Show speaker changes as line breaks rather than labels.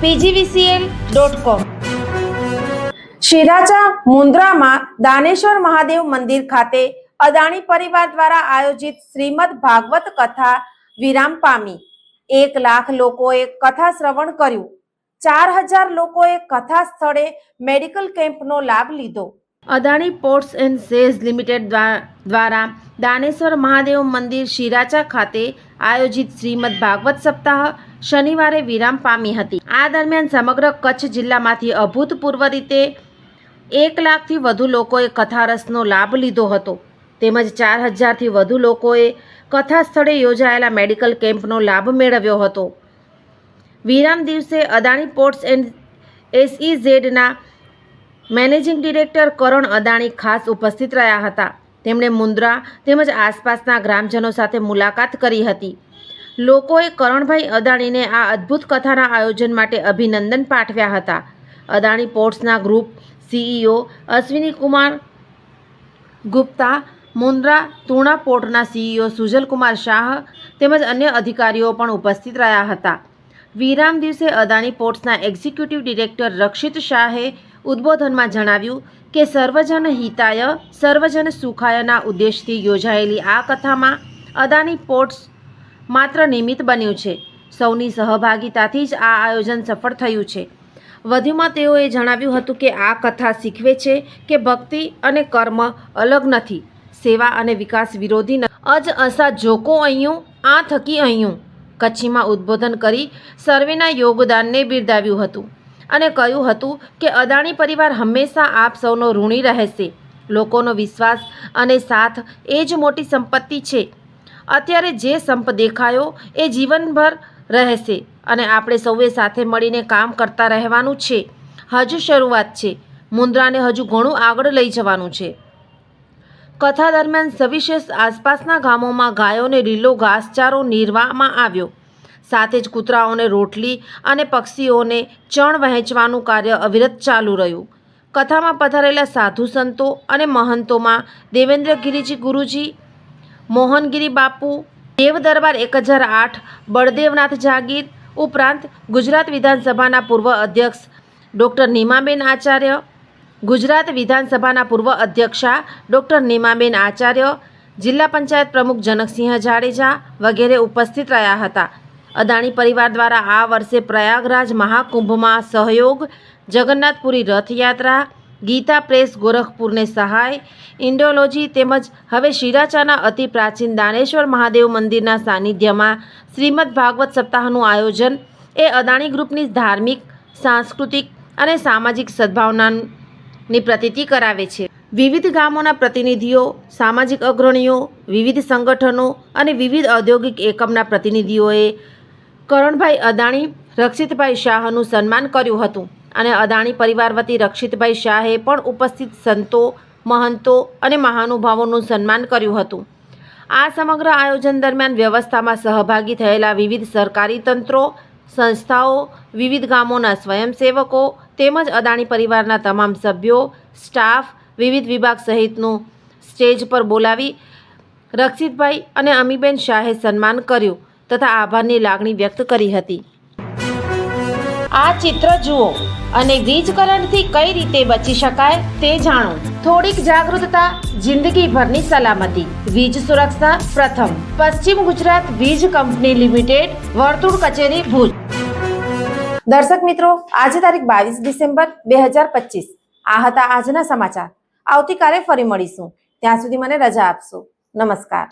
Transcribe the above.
PGVCL dot com Shiracha મુન્દ્રામાં Daneshwar Mahadev મંદિર ખાતે અદાણી પરિવાર દ્વારા આયોજિત શ્રીમદ ભાગવત કથા વિરામ પામી. એક લાખ લોકોએ કથા શ્રવણ કર્યું. ચાર હજાર લોકોએ કથા સ્થળે મેડિકલ કેમ્પનો લાભ લીધો. Adani ports and SEZ limited દ્વારા દાનેશ્વર મહાદેવ મંદિર શિરાચા ખાતે આયોજિત શ્રીમદ ભાગવત સપ્તાહ શનિવારે વિરામ પામી હતી. આ દરમિયાન સમગ્ર કચ્છ જિલ્લામાંથી અભૂતપૂર્વ રીતે એક લાખથી વધુ લોકોએ કથારસનો લાભ લીધો હતો. તેમજ ચાર હજારથી વધુ લોકોએ કથા સ્થળે યોજાયેલા મેડિકલ કેમ્પનો લાભ મેળવ્યો હતો. વિરામ દિવસે અદાણી પોર્ટ્સ એન્ડ એસઈઝેડના મેનેજિંગ ડિરેક્ટર કરણ અદાણી ખાસ ઉપસ્થિત રહ્યા હતા. તેમણે મુન્દ્રા તેમજ આસપાસના ગ્રામજનો સાથે મુલાકાત કરી હતી. લોકોએ કરણભાઈ અદાણીને આ અદ્ભુત કથાના આયોજન માટે અભિનંદન પાઠવ્યા હતા. અદાણી પોર્ટ્સના ગ્રુપ સીઈઓ અશ્વિની કુમાર ગુપ્તા, મુન્દ્રા તુણા પોર્ટના સીઈઓ સુજલકુમાર શાહ તેમજ અન્ય અધિકારીઓ પણ ઉપસ્થિત રહ્યા હતા. વિરામ દિવસે અદાણી પોર્ટ્સના એક્ઝિક્યુટિવ ડિરેક્ટર રક્ષિત શાહે ઉદ્બોધનમાં જણાવ્યું કે સર્વજન હિતાય, સર્વજન સુખાયના ઉદ્દેશથી યોજાયેલી આ કથામાં અદાની પોર્ટ્સ માત્ર નિમિત્ત બન્યું છે. સૌની સહભાગિતાથી જ આ આયોજન સફળ થયું છે. વધુમાં તેઓએ જણાવ્યું હતું કે આ કથા શીખવે છે કે ભક્તિ અને કર્મ અલગ નથી. સેવા અને વિકાસ વિરોધી અજ અસા જોકો અહીંયું આ થકી અહીંયું કચ્છીમાં ઉદ્બોધન કરી સર્વેના યોગદાનને બિરદાવ્યું હતું. અને કહ્યું હતું કે અદાણી પરિવાર હંમેશા આપ સૌનો ઋણી રહેશે. લોકોનો વિશ્વાસ અને સાથ એ જ મોટી સંપત્તિ છે. અત્યારે જે સંપ દેખાયો એ જીવનભર રહેશે અને આપણે સૌએ સાથે મળીને કામ કરતા રહેવાનું છે. હજુ શરૂઆત છે. મુન્દ્રાને હજુ ઘણું આગળ લઈ જવાનું છે. કથા દરમિયાન સવિશેષ આસપાસના ગામોમાં ગાયોને લીલો ઘાસચારો નીરવામાં આવ્યો. સાથે જ કૂતરાઓને રોટલી અને પક્ષીઓને ચણ વહેંચવાનું કાર્ય અવિરત ચાલુ રહ્યું. કથામાં પધારેલા સાધુ સંતો અને મહંતોમાં દેવેન્દ્ર ગિરિજી ગુરુજી, મોહનગીરી બાપુ દેવ દરબાર એક હજાર આઠ, બળદેવનાથ જાગીર ઉપરાંત ગુજરાત વિધાનસભાના પૂર્વ અધ્યક્ષ ડૉક્ટર નીમાબેન આચાર્ય, ગુજરાત વિધાનસભાના પૂર્વ અધ્યક્ષા ડૉક્ટર નીમાબેન આચાર્ય, જિલ્લા પંચાયત પ્રમુખ જનકસિંહ જાડેજા વગેરે ઉપસ્થિત રહ્યા હતા. અદાણી પરિવાર દ્વારા આ વર્ષે પ્રયાગરાજ મહાકુંભમાં સહયોગ, જગન્નાથપુરી રથયાત્રા, ગીતા પ્રેસ ગોરખપુરને સહાય, ઇન્ડોલોજી તેમજ હવે શિરાચાના અતિ પ્રાચીન દાનેશ્વર મહાદેવ મંદિરના સાનિધ્યમાં શ્રીમદ ભાગવત સપ્તાહનું આયોજન. એ અદાણી ગ્રુપની ધાર્મિક, સાંસ્કૃતિક અને સામાજિક સદ્ભાવનાની પ્રતીતિ કરાવે છે. વિવિધ ગામોના પ્રતિનિધિઓ, સામાજિક અગ્રણીઓ, વિવિધ સંગઠનો અને વિવિધ ઔદ્યોગિક એકમના પ્રતિનિધિઓએ કરણભાઈ અદાણી, રક્ષિતભાઈ શાહનું સન્માન કર્યું હતું અને અદાણી પરિવાર વતી રક્ષિતભાઈ શાહે પણ ઉપસ્થિત સંતો, મહંતો અને મહાનુભાવોનું સન્માન કર્યું હતું. આ સમગ્ર આયોજન દરમિયાન વ્યવસ્થામાં સહભાગી થયેલા વિવિધ સરકારી તંત્રો, સંસ્થાઓ, વિવિધ ગામોના સ્વયંસેવકો તેમજ અદાણી પરિવારના તમામ સભ્યો, સ્ટાફ, વિવિધ વિભાગ સહિતનું સ્ટેજ પર બોલાવી રક્ષિતભાઈ અને અમીબેન શાહે સન્માન કર્યું. તથા આભારની લાગણી વ્યક્ત કરી હતી. આ ચિત્ર જુઓ અને વીજ કરંટથી કઈ રીતે બચી શકાય તે જાણો. થોડીક જાગૃતતા, જિંદગીભરની સલામતી. વીજ સુરક્ષા પ્રથમ. પશ્ચિમ ગુજરાત વીજ કંપની લિમિટેડ, વર્તુળ કચેરી ભુજ. દર્શક મિત્રો, આજે તારીખ બાવીસ ડિસેમ્બર બે હજાર પચીસ. આ હતા આજના સમાચાર. આવતીકાલે ફરી મળીશું. ત્યાં સુધી મને રજા આપશો. નમસ્કાર.